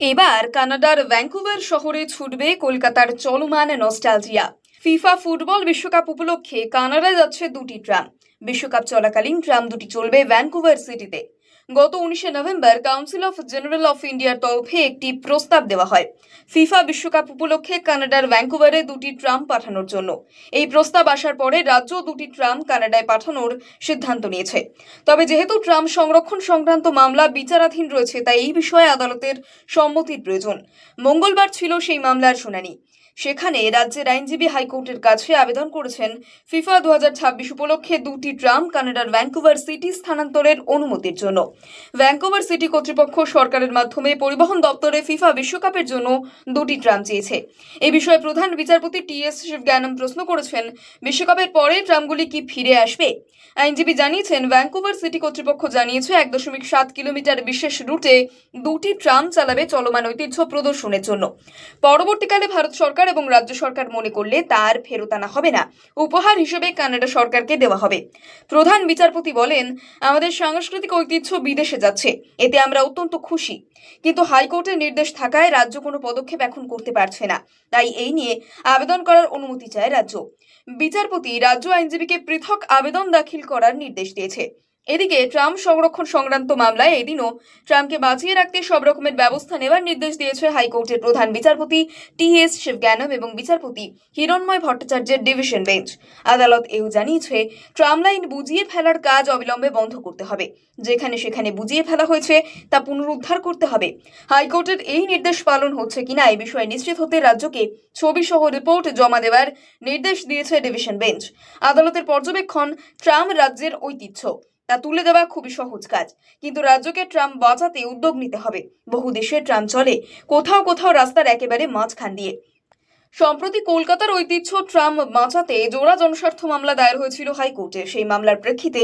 এবার কানাডার ভ্যাঙ্কুভার শহরে ছুটবে কলকাতার চলমান নস্টালজিয়া। ফিফা ফুটবল বিশ্বকাপ উপলক্ষে কানাডা যাচ্ছে দুটি ট্রাম। বিশ্বকাপ চলাকালীন ট্রাম দুটি চলবে ভ্যানকুভার সিটিতে। গত উনিশে November council of general of ইন্ডিয়ার তরফে একটি প্রস্তাব দেওয়া হয়। ফিফা বিশ্বকাপ উপলক্ষে কানাডার ভ্যাঙ্কুভারে দুটি ট্রাম পাঠানোর জন্য। এই প্রস্তাব আসার পরে রাজ্য দুটি ট্রাম কানাডায় পাঠানোর সিদ্ধান্ত নিয়েছে। তবে যেহেতু ট্রাম সংরক্ষণ সংক্রান্ত মামলা বিচারাধীন রয়েছে, তাই এই বিষয়ে আদালতের সম্মতির প্রয়োজন। মঙ্গলবার ছিল সেই মামলার শুনানি। সেখানে রাজ্যের আইনজীবী হাইকোর্টের কাছে আবেদন করেছেন। ফিফা দুহাজার ছাব্বিশ উপলক্ষে দুটি ট্রাম কানাডার ভ্যাঙ্কুভার সিটি স্থানান্তরের অনুমতির জন্য। ভ্যাঙ্কুভার সিটি কর্তৃপক্ষ সরকারের মাধ্যমে পরিবহন দপ্তরে ফিফা বিশ্বকাপের জন্য দুটি ট্রাম চেয়েছে। এ বিষয়ে প্রধান বিচারপতি টি এস শিবজ্ঞানম প্রশ্ন করেছেন, বিশ্বকাপের পরে ট্রামগুলি কি ফিরে আসবে? আইনজীবী জানিয়েছেন ভ্যাঙ্কুভার সিটি কর্তৃপক্ষ জানিয়েছে, এক দশমিক সাত কিলোমিটার বিশেষ রুটে দুটি ট্রাম চালাবে চলমান ঐতিহ্য প্রদর্শনের জন্য। পরবর্তীকালে ভারত সরকার এবং রাজ্য সরকার মনে করলে তার ফেরত আনা হবে না। উপহার হিসেবে কানাডা সরকারকে দেওয়া হবে। প্রধান বিচারপতি বলেন, আমাদের সাংস্কৃতিক ঐতিহ্য বিদেশে যাচ্ছে, এতে আমরা অত্যন্ত খুশি। কিন্তু হাইকোর্টের নির্দেশ থাকায় রাজ্য কোনো পদক্ষেপ এখন করতে পারছে না। তাই এই নিয়ে আবেদন করার অনুমতি চায় রাজ্য। বিচারপতি রাজ্য আইনজীবীকে পৃথক আবেদন দাখিল করার নির্দেশ দিয়েছে। এদিকে ট্রাম্প সংরক্ষণ সংক্রান্ত মামলায় এদিনও ট্রাম্পকে বাঁচিয়ে রাখতে সব রকমের ব্যবস্থা নেওয়ার নির্দেশ দিয়েছে হাইকোর্টের প্রধান বিচারপতি টি এস শিবজ্ঞানম এবং বিচারপতি হিরণময় ভট্টাচার্যের ডিভিশন বেঞ্চ। আদালত এও জানিয়েছে ট্রাম লাইন বুঝিয়ে ফেলার কাজ অবিলম্বে বন্ধ করতে হবে। যেখানে সেখানে বুঝিয়ে ফেলা হয়েছে, তা পুনরুদ্ধার করতে হবে। হাইকোর্টের এই নির্দেশ পালন হচ্ছে কিনা এই বিষয়ে নিশ্চিত হতে রাজ্যকে ছবি সহ রিপোর্ট জমা দেওয়ার নির্দেশ দিয়েছে ডিভিশন বেঞ্চ। আদালতের পর্যবেক্ষণ ট্রাম রাজ্যের ঐতিহ্য। তা তুলে দেওয়া খুবই সহজ কাজ। কিন্তু রাজ্যকে ট্রাম বাঁচাতে উদ্যোগ নিতে হবে। বহু দেশে ট্রাম চলে কোথাও কোথাও রাস্তার একেবারে মাঝখান দিয়ে। সম্প্রতি কলকাতার ঐতিহ্য ট্রাম বাঁচাতে জোড়া জনস্বার্থ মামলা দায়ের হয়েছিল হাইকোর্টে। সেই মামলার প্রেক্ষিতে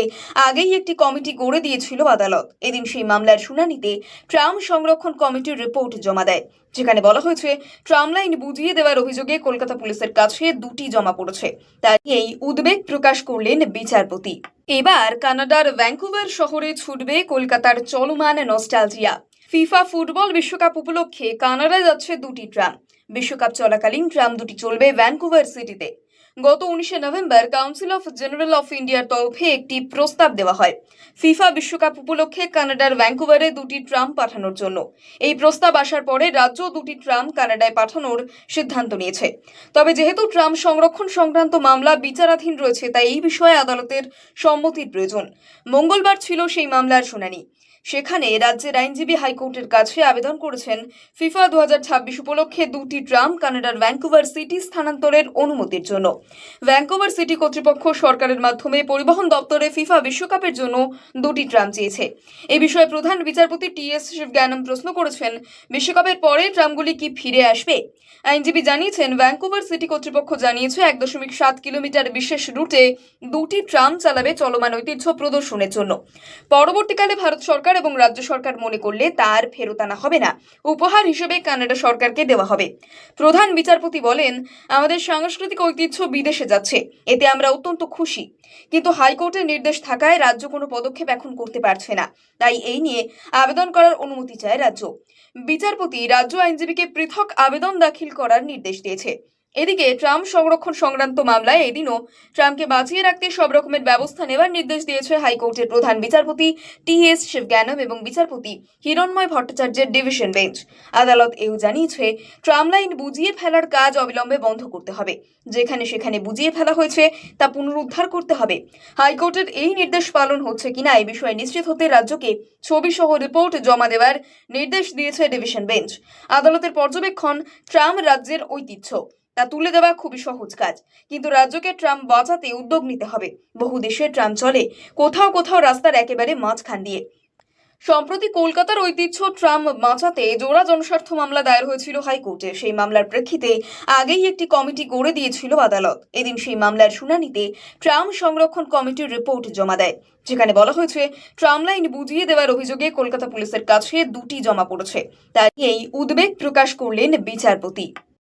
আগেই একটি কমিটি গড়ে দিয়েছিল আদালত। এদিন সেই মামলার শুনানিতে ট্রাম সংরক্ষণ কমিটির রিপোর্ট জমা দেয়, যেখানে বলা হয়েছে, ট্রাম লাইন বুঝিয়ে দেওয়ার অভিযোগে কলকাতা পুলিশের কাছে দুটি জমা পড়েছে। তাই এই উদ্বেগ প্রকাশ করলেন বিচারপতি। এবার কানাডার ভ্যাঙ্কুভার শহরে ছুটবে কলকাতার চলমান নস্টালজিয়া। ফিফা ফুটবল বিশ্বকাপ উপলক্ষে কানাডায় যাচ্ছে দুটি ট্রাম। বিশ্বকাপ চলাকালীন ট্রাম দুটি চলবে ভ্যানকুভার সিটিতে। গত উনিশে November council of general of ইন্ডিয়ার তরফে একটি প্রস্তাব দেওয়া হয়। ফিফা বিশ্বকাপ উপলক্ষে কানাডার ভ্যাঙ্কুভারে দুটি ট্রাম পাঠানোর জন্য। এই প্রস্তাব আসার পরে রাজ্য দুটি ট্রাম কানাডায় পাঠানোর সিদ্ধান্ত নিয়েছে। তবে যেহেতু ট্রাম সংরক্ষণ সংক্রান্ত মামলা বিচারাধীন রয়েছে, তাই এই বিষয়ে আদালতের সম্মতির প্রয়োজন। মঙ্গলবার ছিল সেই মামলার শুনানি। সেখানে রাজ্যের আইনজীবী হাইকোর্টের কাছে আবেদন করেছেন, ফিফা দু উপলক্ষে দুটি ট্রাম কানাডার ভ্যাঙ্কুভার সিটি স্থানান্তরের অনুমতির জন্য। ভ্যাঙ্কুভার সিটি কর্তৃপক্ষ সরকারের মাধ্যমে পরিবহন দপ্তরে ফিফা বিশ্বকাপের জন্য দুটি ট্রাম চেয়েছে। এ বিষয়ে প্রধান বিচারপতি টি এস শিবজ্ঞানম প্রশ্ন করেছেন, বিশ্বকাপের পরে ট্রামগুলি কি ফিরে আসবে? আইনজীবী জানিয়েছেন ভ্যাঙ্কুভার সিটি কর্তৃপক্ষ জানিয়েছে, এক দশমিক সাত কিলোমিটার বিশেষ রুটে দুটি ট্রাম চালাবে চলমান ঐতিহ্য প্রদর্শনের জন্য। পরবর্তীকালে ভারত সরকার এবং রাজ্য সরকার মনে করলে তার ফেরত আনা হবে না। উপহার হিসেবে কানাডা সরকারকে দেওয়া হবে। প্রধান বিচারপতি বলেন, আমাদের সাংস্কৃতিক ঐতিহ্য বিদেশে যাচ্ছে, এতে আমরা অত্যন্ত খুশি। কিন্তু হাইকোর্টের নির্দেশ থাকায় রাজ্য কোনো পদক্ষেপ এখন করতে পারছে না। তাই এই নিয়ে আবেদন করার অনুমতি চায় রাজ্য। বিচারপতি রাজ্য আইনজীবীকে পৃথক আবেদন দাখিল করার নির্দেশ দিয়েছে। এদিকে ট্রাম্প সংরক্ষণ সংক্রান্ত মামলায় এদিনও ট্রাম্পকে বাঁচিয়ে রাখতে সব রকমের ব্যবস্থা নেওয়ার নির্দেশ দিয়েছে হাইকোর্টের প্রধান বিচারপতি টি এস শিবজ্ঞানম এবং বিচারপতি হিরণময় ভট্টাচার্যের ডিভিশন বেঞ্চ। আদালত এও জানিয়েছে ট্রাম লাইন বুঝিয়ে ফেলার কাজ অবিলম্বে বন্ধ করতে হবে। যেখানে সেখানে বুঝিয়ে ফেলা হয়েছে, তা পুনরুদ্ধার করতে হবে। হাইকোর্টের এই নির্দেশ পালন হচ্ছে কিনা এ বিষয়ে নিশ্চিত হতে রাজ্যকে ছবি সহ রিপোর্ট জমা দেওয়ার নির্দেশ দিয়েছে ডিভিশন বেঞ্চ। আদালতের পর্যবেক্ষণ ট্রাম রাজ্যের ঐতিহ্য। তা তুলে দেওয়া খুবই সহজ কাজ। কিন্তু রাজ্যকে ট্রাম বাঁচাতে উদ্যোগ নিতে হবে। বহু দেশে ট্রাম চলে, কোথাও কোথাও রাস্তার একেবারে মাঝখান দিয়ে। সম্প্রতি কলকাতার ঐতিহ্য ট্রাম বাঁচাতে জোড়া জনস্বার্থ মামলা দায়ের হয়েছিল হাইকোর্টে। সেই মামলার প্রেক্ষিতে আগেই একটি কমিটি গড়ে দিয়েছিল আদালত। এদিন সেই মামলার শুনানিতে ট্রাম সংরক্ষণ কমিটির রিপোর্ট জমা দেয়, যেখানে বলা হয়েছে, ট্রাম লাইন বুঝিয়ে দেওয়ার অভিযোগে কলকাতা পুলিশের কাছে দুটি জমা পড়েছে। তাই এই উদ্বেগ প্রকাশ করলেন বিচারপতি।